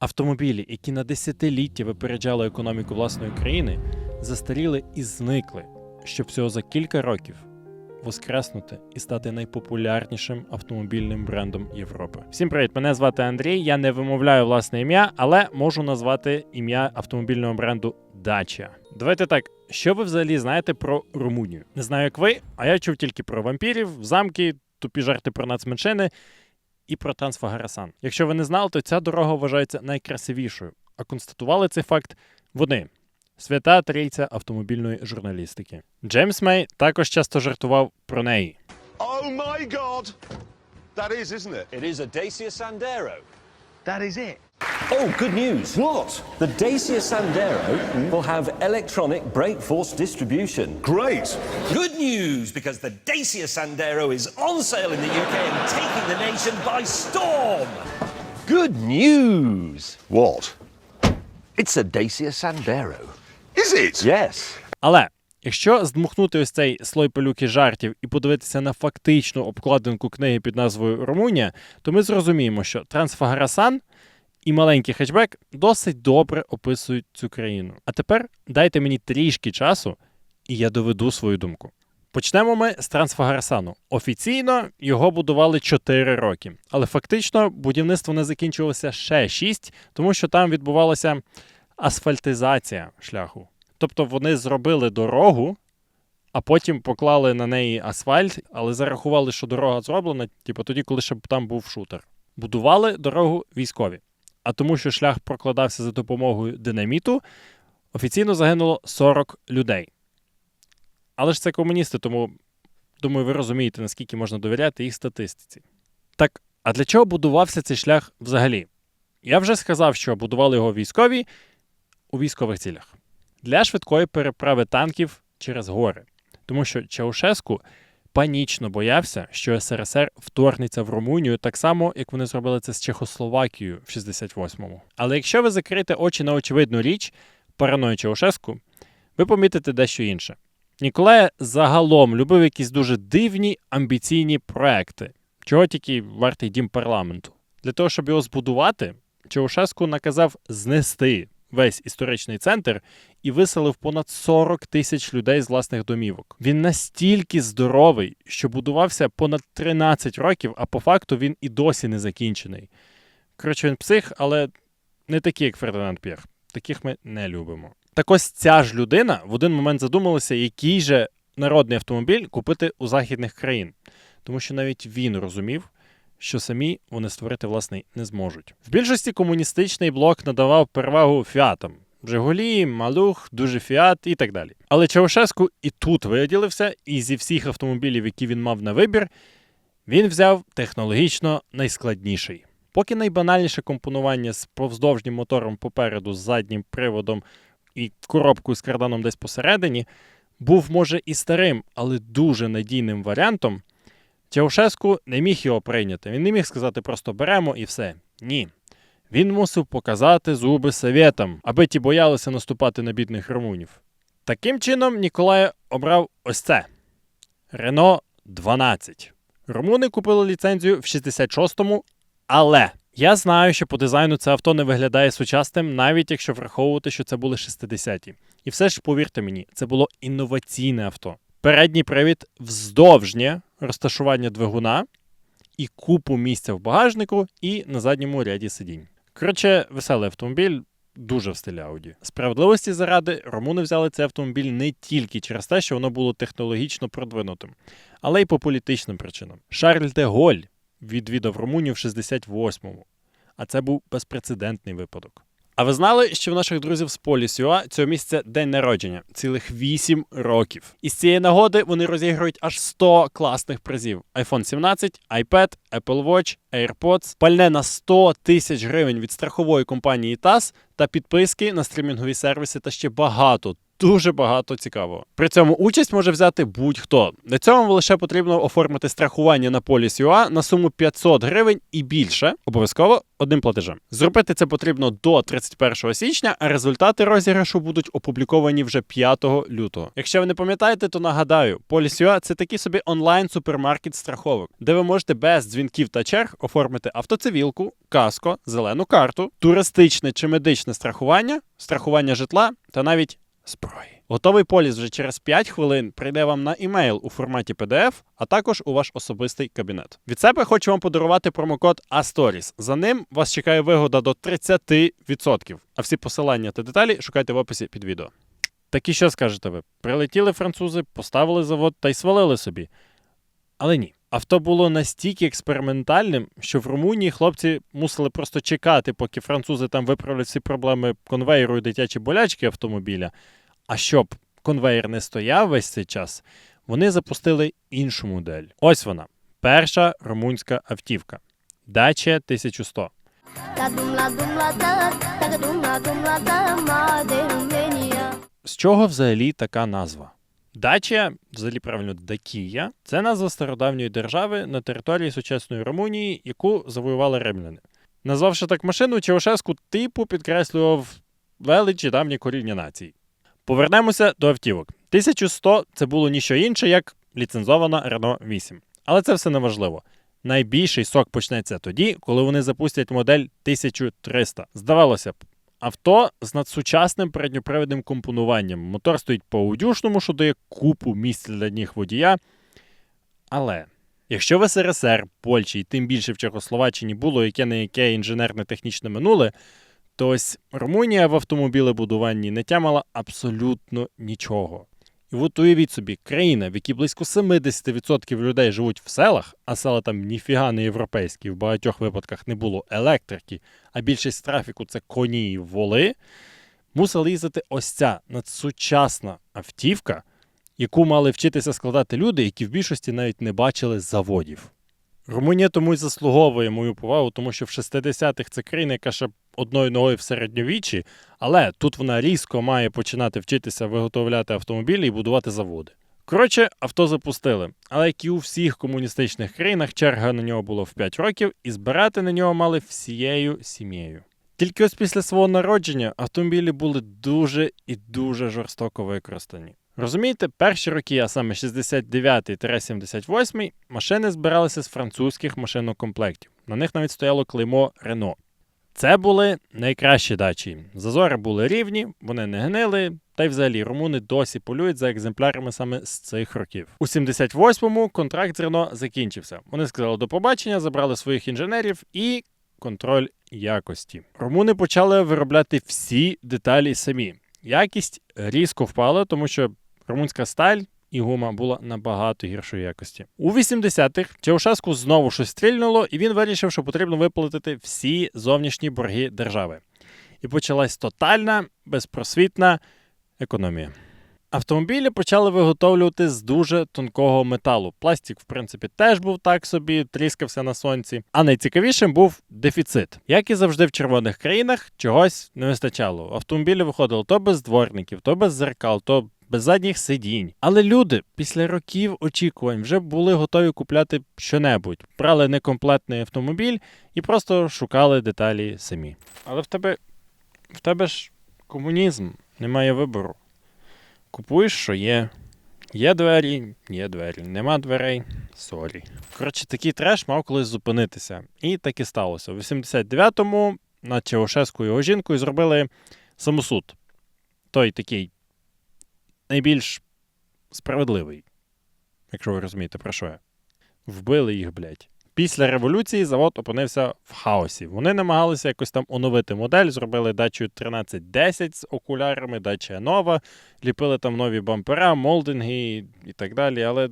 Автомобілі, які на десятиліття випереджали економіку власної країни, застаріли і зникли, щоб всього за кілька років воскреснути і стати найпопулярнішим автомобільним брендом Європи. Всім привіт! Мене звати Андрій. Я не вимовляю власне ім'я, але можу назвати ім'я автомобільного бренду Dacia. Давайте так. Що ви взагалі знаєте про Румунію? Не знаю, як ви, а я чув тільки про вампірів, замки, тупі жарти про нацменшини і про Трансфагарасан. Якщо ви не знали, то ця дорога вважається найкрасивішою. А констатували цей факт вони. Свята трійця автомобільної журналістики. Джеймс Мей також часто жартував про неї. Oh my God! That is, isn't it? It is a Dacia Sandero. That is it. Oh, good news. What? The Dacia Sandero will have electronic brake force distribution. Great. Good news, because the Dacia Sandero is on sale in the UK and taking the nation by storm. Good news! What? It's a Dacia Sandero. Is it? Yes. Але якщо здмухнути ось цей слой пилюки жартів і подивитися на фактичну обкладинку книги під назвою Румунія, то ми зрозуміємо, що Трансфагарасан і маленький хетчбек досить добре описують цю країну. А тепер дайте мені трішки часу, і я доведу свою думку. Почнемо ми з Трансфагарасану. Офіційно його будували 4 роки, але фактично будівництво не закінчилося ще 6, тому що там відбувалася асфальтизація шляху. Тобто вони зробили дорогу, а потім поклали на неї асфальт, але зарахували, що дорога зроблена, типу тоді, коли ще там був шутер. Будували дорогу військові. А тому, що шлях прокладався за допомогою динаміту, офіційно загинуло 40 людей. Але ж це комуністи, тому думаю, ви розумієте, наскільки можна довіряти їх статистиці. Так, а для чого будувався цей шлях взагалі? Я вже сказав, що будували його військові у військових цілях для швидкої переправи танків через гори, тому що Чаушеску панічно боявся, що СРСР вторгнеться в Румунію так само, як вони зробили це з Чехословакією в 68-му. Але якщо ви закриєте очі на очевидну річ параною Чаушеску, ви помітите дещо інше. Ніколая загалом любив якісь дуже дивні амбіційні проекти, чого тільки вартий дім парламенту. Для того, щоб його збудувати, Чаушеску наказав знести весь історичний центр і виселив понад 40 тисяч людей з власних домівок. Він настільки здоровий, що будувався понад 13 років, а по факту він і досі не закінчений. Коротше, він псих, але не такий, як Фердинанд П'єр. Таких ми не любимо. Так ось ця ж людина в один момент задумалася, який же народний автомобіль купити у західних країн, тому що навіть він розумів, що самі вони створити власний не зможуть. В більшості комуністичний блок надавав перевагу фіатам. Жигулі, Малух, дуже фіат і так далі. Але Чаушеску і тут виділився, і зі всіх автомобілів, які він мав на вибір, він взяв технологічно найскладніший. Поки найбанальніше компонування з повздовжнім мотором попереду, з заднім приводом і коробкою з карданом десь посередині, був, може, і старим, але дуже надійним варіантом. Чаушеску не міг його прийняти. Він не міг сказати просто беремо і все. Ні. Він мусив показати зуби совєтам, аби ті боялися наступати на бідних румунів. Таким чином, Ніколай обрав ось це Рено 12. Румуни купили ліцензію в 66-му, але я знаю, що по дизайну це авто не виглядає сучасним, навіть якщо враховувати, що це були 60-ті. І все ж повірте мені, це було інноваційне авто. Передній привід вздовжнє розташування двигуна і купу місця в багажнику і на задньому ряді сидінь. Коротше, веселий автомобіль. Дуже в стилі Audi. Справедливості заради, румуни взяли цей автомобіль не тільки через те, що воно було технологічно продвинутим, але й по політичним причинам. Шарль де Голь відвідав Румунію в 68-му, а це був безпрецедентний випадок. А ви знали, що в наших друзів з Полісюа цього місяця день народження? Цілих 8 років. І з цієї нагоди вони розіграють аж 100 класних призів: iPhone 17, iPad, Apple Watch, AirPods, пальне на 100 тисяч гривень від страхової компанії TAS та підписки на стрімінгові сервіси та ще багато дуже багато цікавого. При цьому участь може взяти будь-хто. Для цього лише потрібно оформити страхування на поліс ЮА на суму 500 гривень і більше, обов'язково одним платежем. Зробити це потрібно до 31 січня, а результати розіграшу будуть опубліковані вже 5 лютого. Якщо ви не пам'ятаєте, то нагадаю, поліс ЮА це такий собі онлайн супермаркет страховок, де ви можете без дзвінків та черг оформити автоцивілку, каско, зелену карту, туристичне чи медичне страхування, страхування житла та навіть зброї. Готовий поліс вже через 5 хвилин прийде вам на імейл у форматі PDF, а також у ваш особистий кабінет. Від себе хочу вам подарувати промокод ASTORIES. За ним вас чекає вигода до 30%. А всі посилання та деталі шукайте в описі під відео. Так і що скажете ви? Прилетіли французи, поставили завод та й свалили собі. Але ні. Авто було настільки експериментальним, що в Румунії хлопці мусили просто чекати, поки французи там виправлять всі проблеми конвейеру і дитячі болячки автомобіля. А щоб конвейер не стояв весь цей час, вони запустили іншу модель. Ось вона. Перша румунська автівка. Dacia 1100. La dum la dum la da, da dum la dum la da, ma de Romania. З чого взагалі така назва? Дачія, взагалі правильно, Дакія, це назва стародавньої держави на території сучасної Румунії, яку завоювали римляни. Назвавши так машину, Чаушеску типу підкреслював велич і давнє коріння нації. Повернемося до автівок. 1100 це було ніщо інше, як ліцензована Renault 8. Але це все не важливо. Найбільший сок почнеться тоді, коли вони запустять модель 1300. Здавалося б, авто з надсучасним передньопривідним компонуванням. Мотор стоїть по аудюшному, що дає купу місць для ніг водія. Але якщо в СРСР, Польщі і тим більше в Чехословаччині було яке не яке інженерне технічне минуле, то ось Румунія в автомобілебудуванні не тямила абсолютно нічого. І от уявіть собі, країна, в якій близько 70% людей живуть в селах, а села там ніфіга не європейські, в багатьох випадках не було електрики, а більшість трафіку це коні і воли, мусила їздити ось ця надсучасна автівка, яку мали вчитися складати люди, які в більшості навіть не бачили заводів. Румунія тому й заслуговує мою повагу, тому що в 60-х це країна, яка ще одною ногою в середньовіччі, але тут вона різко має починати вчитися виготовляти автомобілі і будувати заводи. Коротше, авто запустили, але як і у всіх комуністичних країнах, черга на нього була в 5 років, і збирати на нього мали всією сім'єю. Тільки ось після свого народження автомобілі були дуже і дуже жорстоко використані. Розумієте, перші роки, а саме 69-78, машини збиралися з французьких машинокомплектів. На них навіть стояло клеймо Рено. Це були найкращі дачі. Зазори були рівні, вони не гнили, та й взагалі румуни досі полюють за екземплярами саме з цих років. У 78-му контракт з Рено закінчився. Вони сказали до побачення, забрали своїх інженерів і контроль якості. Румуни почали виробляти всі деталі самі. Якість різко впала, тому що румунська сталь і гума була набагато гіршої якості. У 80-х Чаушеску знову щось стрільнуло, і він вирішив, що потрібно виплатити всі зовнішні борги держави. І почалась тотальна, безпросвітна економія. Автомобілі почали виготовлювати з дуже тонкого металу. Пластик, в принципі, теж був так собі, тріскався на сонці. А найцікавішим був дефіцит. Як і завжди в червоних країнах, чогось не вистачало. Автомобілі виходили то без дворників, то без зеркал, то без задніх сидінь. Але люди після років очікувань вже були готові купляти щонебудь, брали некомплектний автомобіль і просто шукали деталі самі. Але в тебе в тебе ж комунізм, немає вибору. Купуєш, що є. Є двері, є двері. Нема дверей. Сорі. Коротше, такий треш мав колись зупинитися. І так і сталося. У 89-му над Чаушеску його жінкою зробили самосуд. Той такий найбільш справедливий. Якщо ви розумієте, про що я. Вбили їх, блядь. Після революції завод опинився в хаосі. Вони намагалися якось там оновити модель, зробили дачу 1310 з окулярами, дача нова, ліпили там нові бампера, молдинги і так далі, але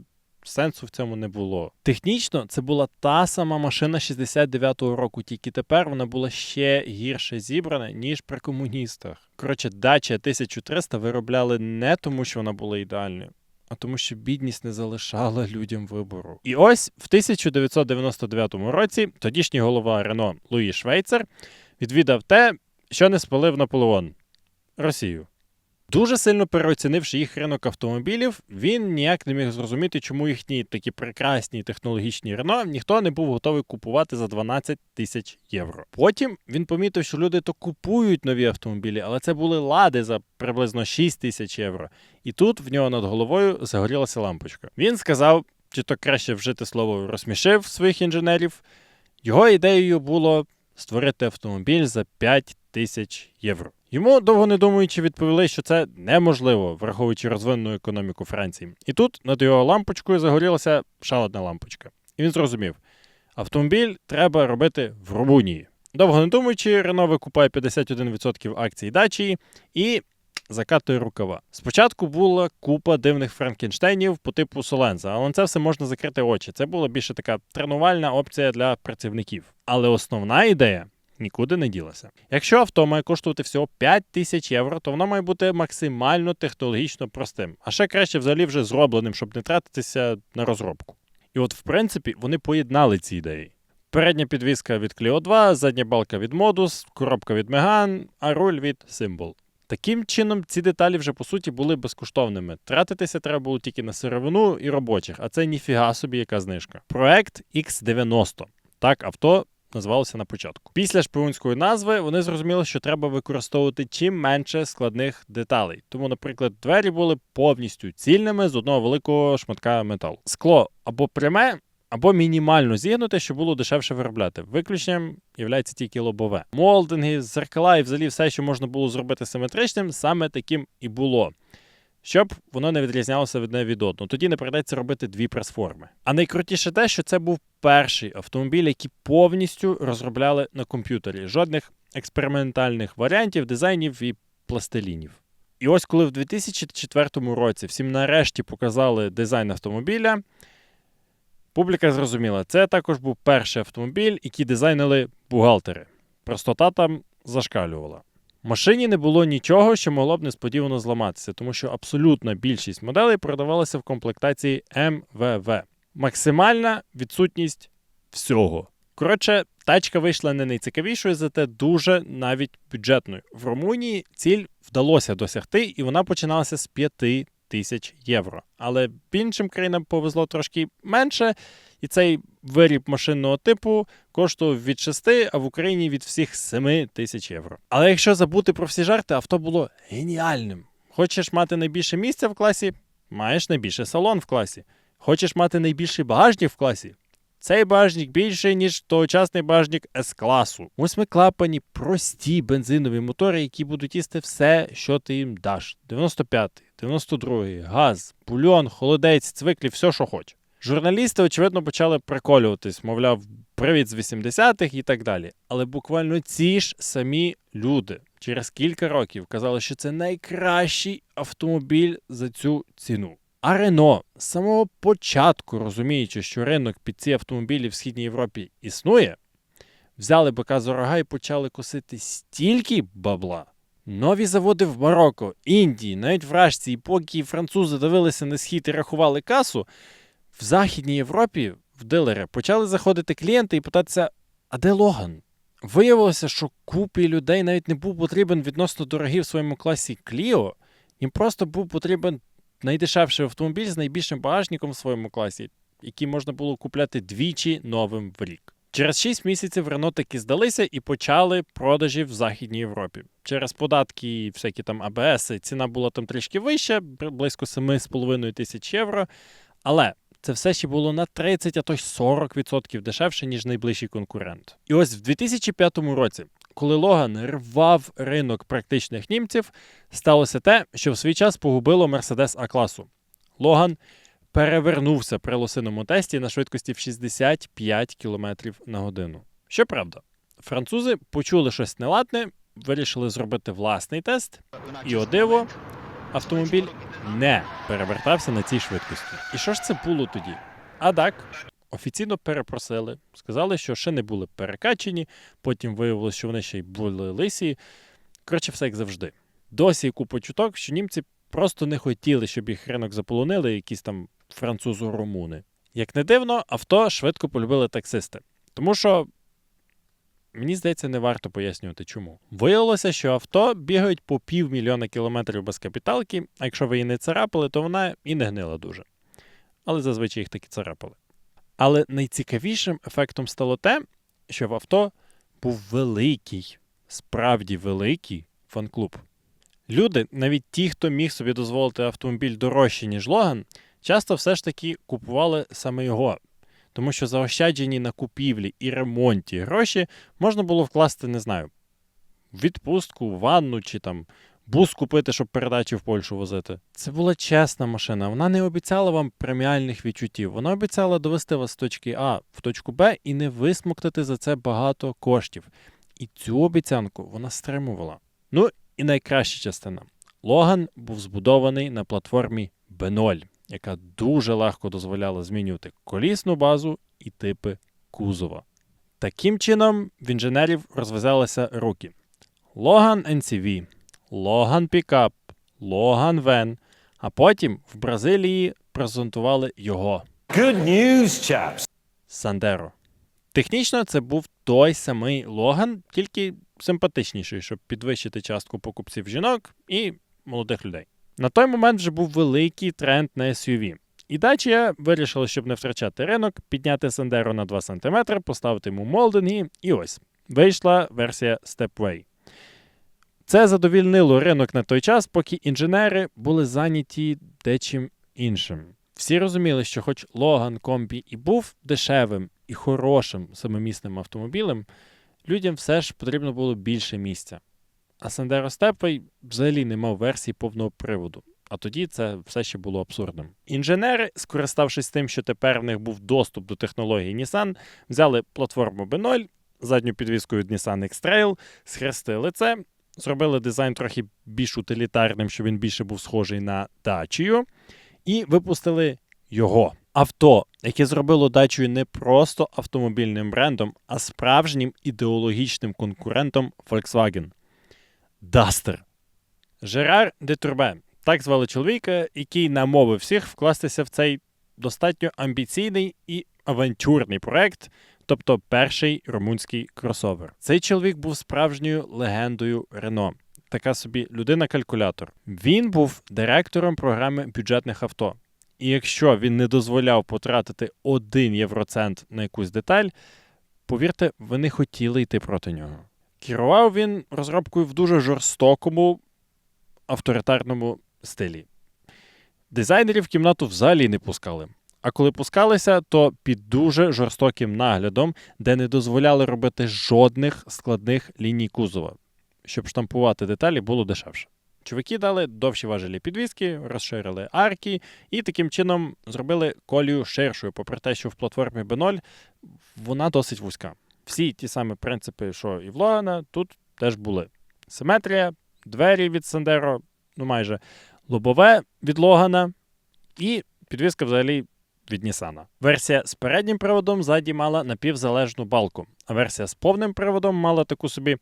сенсу в цьому не було. Технічно це була та сама машина 69-го року, тільки тепер вона була ще гірше зібрана, ніж при комуністах. Коротше, дача 1300 виробляли не тому, що вона була ідеальною. А тому, що бідність не залишала людям вибору. І ось в 1999 році тодішній голова Рено Луї Швейцер відвідав те, що не спалив Наполеон Росію. Дуже сильно переоцінивши їх ринок автомобілів, він ніяк не міг зрозуміти, чому їхні такі прекрасні технологічні Рено ніхто не був готовий купувати за 12 тисяч євро. Потім він помітив, що люди то купують нові автомобілі, але це були лади за приблизно 6 тисяч євро. І тут в нього над головою загорілася лампочка. Він сказав, чи то краще вжити слово розсмішив своїх інженерів. Його ідеєю було створити автомобіль за 5 тисяч євро. Йому довго не думаючи відповіли, що це неможливо, враховуючи розвинену економіку Франції. І тут над його лампочкою загорілася ще лампочка. І він зрозумів: автомобіль треба робити в Румунії. Довго не думаючи, Рено викупає 51% акцій Дачії і закатує рукава. Спочатку була купа дивних франкенштейнів по типу Соленза, але на це все можна закрити очі. Це була більше така тренувальна опція для працівників. Але основна ідея нікуди не ділася. Якщо авто має коштувати всього 5 тисяч євро, то воно має бути максимально технологічно простим, а ще краще взагалі вже зробленим, щоб не тратитися на розробку. І от, в принципі, вони поєднали ці ідеї. Передня підвізка від Clio 2, задня балка від Modus, коробка від Megane, а руль від Symbol. Таким чином, ці деталі вже по суті були безкоштовними. Тратитися треба було тільки на сировину і робочих, а це ніфіга собі яка знижка. Проект X90. Так авто назвалося на початку. Після шпигунської назви вони зрозуміли, що треба використовувати чим менше складних деталей. Тому, наприклад, двері були повністю цільними з одного великого шматка металу. Скло або пряме. Або мінімально зігнуте, щоб було дешевше виробляти. Виключенням є тільки лобове. Молдинги, зеркала і взагалі все, що можна було зробити симетричним, саме таким і було. Щоб воно не відрізнялося одне від одного. Тоді не прийдеться робити дві прес-форми. А найкрутіше те, що це був перший автомобіль, який повністю розробляли на комп'ютері. Жодних експериментальних варіантів, дизайнів і пластилінів. І ось коли в 2004 році всім нарешті показали дизайн автомобіля, публіка зрозуміла, це також був перший автомобіль, який дизайнили бухгалтери. Простота там зашкалювала. В машині не було нічого, що могло б несподівано зламатися, тому що абсолютна більшість моделей продавалася в комплектації МВВ. Максимальна відсутність всього. Коротше, тачка вийшла не найцікавішою, зате дуже навіть бюджетною. В Румунії ціль вдалося досягти, і вона починалася з 5 тисяч євро. Але іншим країнам повезло трошки менше, і цей виріб машинного типу коштував від 6, а в Україні від всіх 7 тисяч євро. Але якщо забути про всі жарти, авто було геніальним. Хочеш мати найбільше місця в класі, маєш найбільше салон в класі. Хочеш мати найбільший багажник в класі. Цей багажник більший, ніж тогочасний багажник С-класу. Восьмиклапані, прості бензинові мотори, які будуть їсти все, що ти їм даш. 95-й, 92-й, газ, бульон, холодець, цвиклі, все, що хочеш. Журналісти, очевидно, почали приколюватись, мовляв, привід з 80-х і так далі. Але буквально ці ж самі люди через кілька років казали, що це найкращий автомобіль за цю ціну. А Рено з самого початку, розуміючи, що ринок під ці автомобілі в Східній Європі існує, взяли бика за рога і почали косити стільки бабла. Нові заводи в Марокко, Індії, навіть в Рашці, і поки французи дивилися на схід і рахували касу, в Західній Європі в дилери почали заходити клієнти і питатися: а де Логан? Виявилося, що купі людей навіть не був потрібен відносно дорогий в своєму класі Кліо, їм просто був потрібен найдешевший автомобіль з найбільшим багажником в своєму класі, який можна було купляти двічі новим в рік. Через 6 місяців Рено таки здалися і почали продажі в Західній Європі. Через податки і всякі там АБС ціна була там трішки вища, близько 7,5 тисяч євро. Але це все ще було на 30, а то й 40% дешевше, ніж найближчий конкурент. І ось в 2005 році, коли Логан рвав ринок практичних німців, сталося те, що в свій час погубило Мерседес А-класу. Логан перевернувся при лосиному тесті на швидкості в 65 км на годину. Щоправда, французи почули щось неладне, вирішили зробити власний тест, і о диво, автомобіль не перевертався на цій швидкості. І що ж це було тоді? А так, офіційно перепросили, сказали, що не були перекачені, потім виявилося, що вони ще й були лисі. Коротше, все як завжди. Досі купа чуток, що німці просто не хотіли, щоб їх ринок заполонили якісь там французо-румуни. Як не дивно, авто швидко полюбили таксисти. Тому що мені здається, не варто пояснювати чому. Виявилося, що авто бігають по півмільйона кілометрів без капіталки, а якщо ви її не царапали, то вона і не гнила дуже. Але зазвичай їх таки царапали. Але найцікавішим ефектом стало те, що в авто був великий, справді великий фан-клуб. Люди, навіть ті, хто міг собі дозволити автомобіль дорожче, ніж Логан, часто все ж таки купували саме його. Тому що заощаджені на купівлі і ремонті гроші можна було вкласти, не знаю, відпустку, ванну чи там бус купити, щоб передачі в Польщу возити. Це була чесна машина. Вона не обіцяла вам преміальних відчуттів. Вона обіцяла довести вас з точки А в точку Б і не висмоктати за це багато коштів. І цю обіцянку вона стримувала. Ну і найкраща частина. Логан був збудований на платформі B0, яка дуже легко дозволяла змінювати колісну базу і типи кузова. Таким чином, в інженерів розв'язалися руки. Логан NCV, Логан Pickup, Логан Van, а потім в Бразилії презентували його Good news, chaps. Сандеро. Технічно це був той самий Логан, тільки симпатичніший, щоб підвищити частку покупців жінок і молодих людей. На той момент вже був великий тренд на SUV. І Dacia вирішила, щоб не втрачати ринок, підняти Сандеро на 2 см, поставити йому молдинги, і ось вийшла версія Stepway. Це задовільнило ринок на той час, поки інженери були зайняті дечим іншим. Всі розуміли, що хоч Логан Комбі і був дешевим і хорошим самомісним автомобілем, людям все ж потрібно було більше місця. А Sandero Stepway взагалі не мав версії повного приводу. А тоді це все ще було абсурдним. Інженери, скориставшись тим, що тепер в них був доступ до технології Nissan, взяли платформу B0, задню підвіску від Nissan X-Trail, схрестили це, зробили дизайн трохи більш утилітарним, щоб він більше був схожий на Dacia, і випустили його. Авто, яке зробило Dacia не просто автомобільним брендом, а справжнім ідеологічним конкурентом Volkswagen. Duster. Жерар де Турбе. Так звали чоловіка, який намовив всіх вкластися в цей достатньо амбіційний і авантюрний проект, тобто перший румунський кросовер. Цей чоловік був справжньою легендою Рено. Така собі людина-калькулятор. Він був директором програми бюджетних авто. І якщо він не дозволяв потратити один євроцент на якусь деталь, повірте, вони хотіли йти проти нього. Керував він розробкою в дуже жорстокому авторитарному стилі. Дизайнерів в кімнату взагалі не пускали. А коли пускалися, то під дуже жорстоким наглядом, де не дозволяли робити жодних складних ліній кузова, щоб штампувати деталі було дешевше. Чуваки дали довші важелі підвіски, розширили арки і таким чином зробили колію ширшою, попри те, що в платформі B0 вона досить вузька. Всі ті самі принципи, що і в Логана, тут теж були. Симетрія, двері від Сандеро, ну майже лобове від Логана, і підвіска взагалі від Нісана. Версія з переднім приводом ззаді мала напівзалежну балку, а версія з повним приводом мала таку собі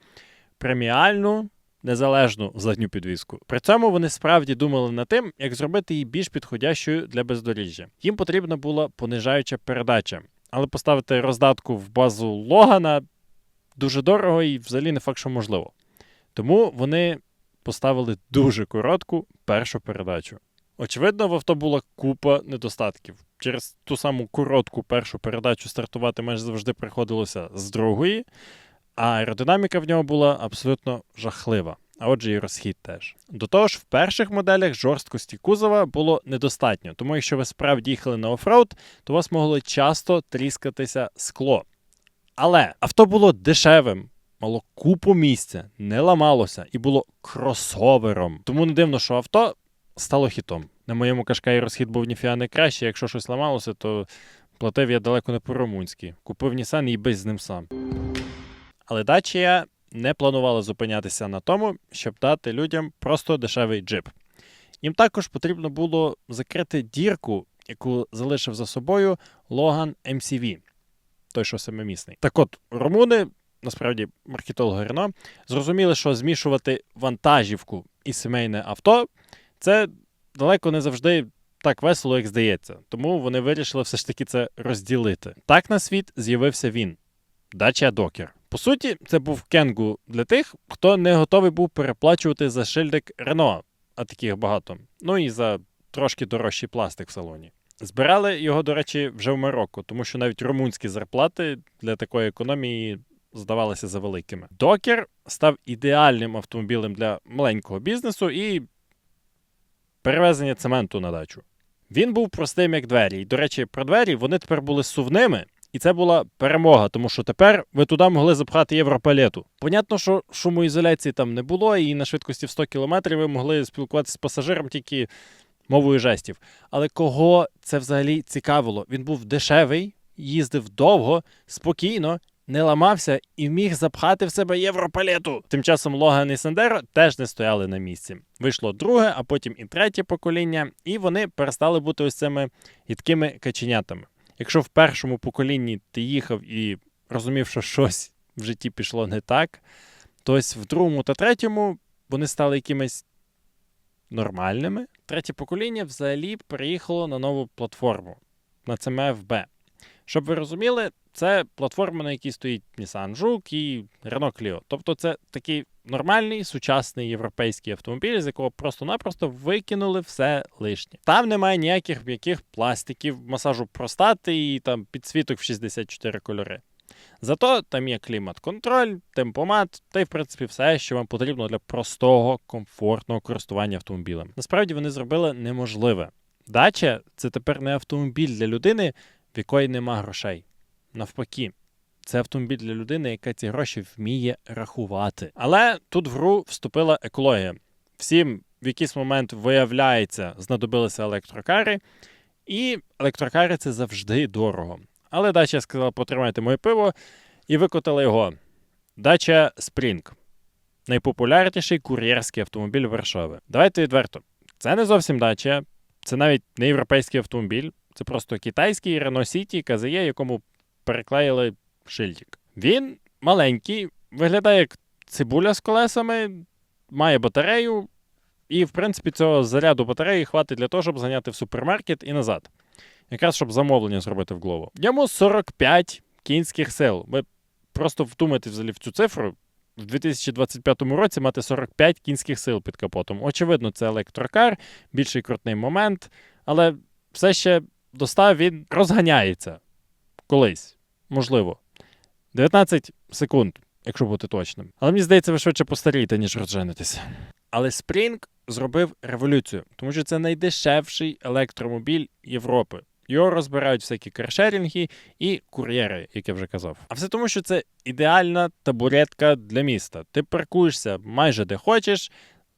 преміальну. Незалежну задню підвіску. При цьому вони справді думали над тим, як зробити її більш підходящою для бездоріжжя. Їм потрібна була понижаюча передача, але поставити роздатку в базу Логана дуже дорого і взагалі не факт, що можливо. Тому вони поставили дуже коротку першу передачу. Очевидно, в авто була купа недостатків. Через ту саму коротку першу передачу стартувати майже завжди приходилося з другої, а аеродинаміка в нього була абсолютно жахлива. А отже, і розхід теж. До того ж, в перших моделях жорсткості кузова було недостатньо, тому якщо ви справді їхали на офроуд, то у вас могло часто тріскатися скло. Але авто було дешевим, мало купу місця, не ламалося і було кросовером. Тому не дивно, що авто стало хітом. На моєму кашкаї розхід був ніфіга не краще. Якщо щось ламалося, то платив я далеко не по-румунськи. Купив Нісан і без з ним сам. Але Dacia не планувала зупинятися на тому, щоб дати людям просто дешевий джип. Їм також потрібно було закрити дірку, яку залишив за собою Logan MCV, той, що семимісний. Так от, румуни, насправді маркетологи Рено, зрозуміли, що змішувати вантажівку і сімейне авто це далеко не завжди так весело, як здається. Тому вони вирішили все ж таки це розділити. Так на світ з'явився він Dacia Docker. По суті, це був кенгу для тих, хто не готовий був переплачувати за шильдик Рено, а таких багато. Ну і за трошки дорожчий пластик в салоні. Збирали його, до речі, вже в Марокко, тому що навіть румунські зарплати для такої економії здавалися завеликими. Докер став ідеальним автомобілем для маленького бізнесу і перевезення цементу на дачу. Він був простим як двері. І, до речі, про двері вони тепер були сувними, і це була перемога, тому що тепер ви туди могли запхати європалету. Понятно, що шумоізоляції там не було, і на швидкості в 100 км ви могли спілкуватися з пасажиром тільки мовою жестів. Але кого це взагалі цікавило? Він був дешевий, їздив довго, спокійно, не ламався і міг запхати в себе європалету. Тим часом Логан і Сандеро теж не стояли на місці. Вийшло друге, а потім і третє покоління, і вони перестали бути ось цими гідкими каченятами. Якщо в першому поколінні ти їхав і розумів, що щось в житті пішло не так, то ось в другому та третьому вони стали якимись нормальними. Третє покоління взагалі переїхало на нову платформу на CMFB. Щоб ви розуміли, це платформа, на якій стоїть Nissan Juke і Renault Clio. Тобто це такий нормальний сучасний європейський автомобіль, з якого просто-напросто викинули все лишнє. Там немає ніяких м'яких пластиків, масажу простати і там підсвіток в 64 кольори. Зато там є клімат-контроль, темпомат та й в принципі все, що вам потрібно для простого, комфортного користування автомобілем. Насправді вони зробили неможливе. Дача це тепер не автомобіль для людини, в якої нема грошей. Навпаки, це автомобіль для людини, яка ці гроші вміє рахувати. Але тут в гру вступила екологія. Всім в якийсь момент виявляється, знадобилися електрокари, і електрокари це завжди дорого. Але дача сказала, потримайте моє пиво, і викотила його. Дача Spring. Найпопулярніший кур'єрський автомобіль Варшави. Давайте відверто. Це не зовсім дача, це навіть не європейський автомобіль, це просто китайський Renault City KZE, якому переклеїли шильдик. Він маленький, виглядає як цибуля з колесами, має батарею, і, в принципі, цього заряду батареї хватить для того, щоб заняти в супермаркет і назад. Якраз щоб замовлення зробити в Glovo. Йому 45 кінських сил. Ви просто вдумайте взагалі в цю цифру. В 2025 році мати 45 кінських сил під капотом. Очевидно, це електрокар, більший крутний момент, але все ще до 100 він розганяється колись, можливо. 19 секунд, якщо бути точним. Але мені здається, ви швидше постарієте, ніж розженитеся. Але Spring зробив революцію, тому що це найдешевший електромобіль Європи. Його розбирають всякі каршерінги і кур'єри, як я вже казав. А все тому, що це ідеальна табуретка для міста. Ти паркуєшся майже де хочеш,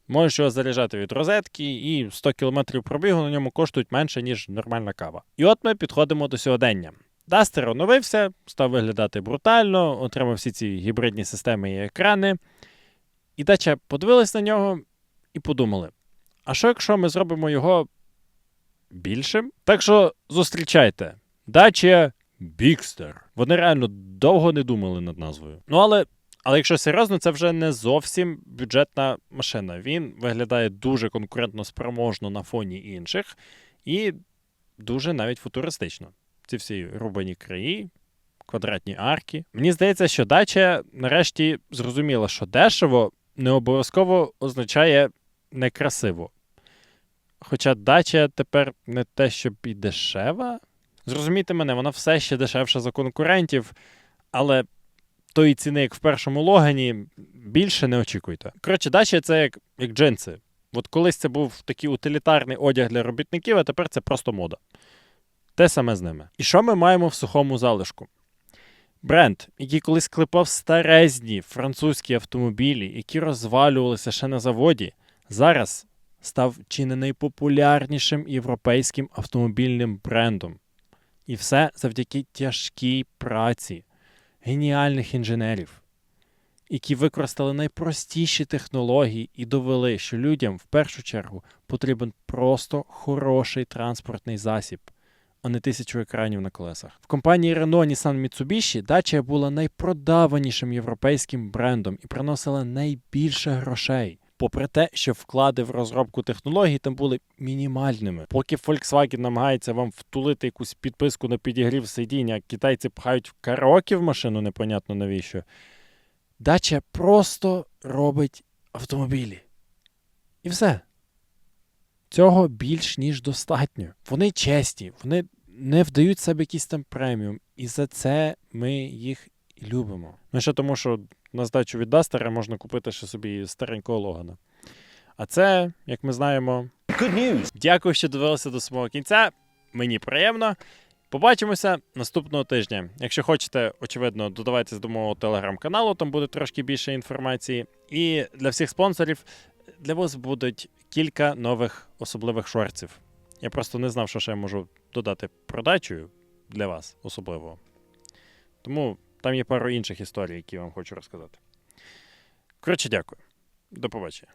можеш його заряджати від розетки, і 100 км пробігу на ньому коштують менше, ніж нормальна кава. І от ми підходимо до сьогодення. Дастер оновився, став виглядати брутально, отримав всі ці гібридні системи і екрани. І дача подивилась на нього і подумали: а що якщо ми зробимо його більшим? Так що зустрічайте, дача Бікстер. Вони реально довго не думали над назвою. Ну але. Але якщо серйозно, це вже не зовсім бюджетна машина. Він виглядає дуже конкурентно спроможно на фоні інших і дуже навіть футуристично. Ці всі рубані краї, квадратні арки. Мені здається, що дача нарешті зрозуміла, що дешево не обов'язково означає некрасиво. Хоча дача тепер не те, щоб і дешева. Зрозумійте мене, вона все ще дешевша за конкурентів, але тої ціни, як в першому логані, більше не очікуйте. Коротше, дача це як, як джинси. От колись це був такий утилітарний одяг для робітників, а тепер це просто мода. Те саме з ними. І що ми маємо в сухому залишку? Бренд, який колись клепав старезні французькі автомобілі, які розвалювалися ще на заводі, зараз став чи не найпопулярнішим європейським автомобільним брендом. І все завдяки тяжкій праці геніальних інженерів, які використали найпростіші технології і довели, що людям в першу чергу потрібен просто хороший транспортний засіб, а не тисячу екранів на колесах. В компанії Renault Nissan Mitsubishi Dacia була найпродаванішим європейським брендом і приносила найбільше грошей. Попри те, що вклади в розробку технологій там були мінімальними. Поки Volkswagen намагається вам втулити якусь підписку на підігрів сидіння, китайці пхають в караоке в машину, непонятно навіщо. Дача просто робить автомобілі. І все. Цього більш ніж достатньо. Вони чесні, вони не вдають себе якийсь там преміум. І за це ми їх любимо. Ну ще тому, що на здачу від Дастера можна купити ще собі старенького Логана. А це, як ми знаємо, Good news. Дякую, що дивилися до самого кінця. Мені приємно. Побачимося наступного тижня. Якщо хочете, очевидно, додавайтесь до мого телеграм-каналу, там буде трошки більше інформації. І для всіх спонсорів для вас будуть кілька нових особливих шорців. Я просто не знав, що ще я можу додати продачею для вас особливо. Тому там є пару інших історій, які я вам хочу розказати. Коротше, дякую. До побачення.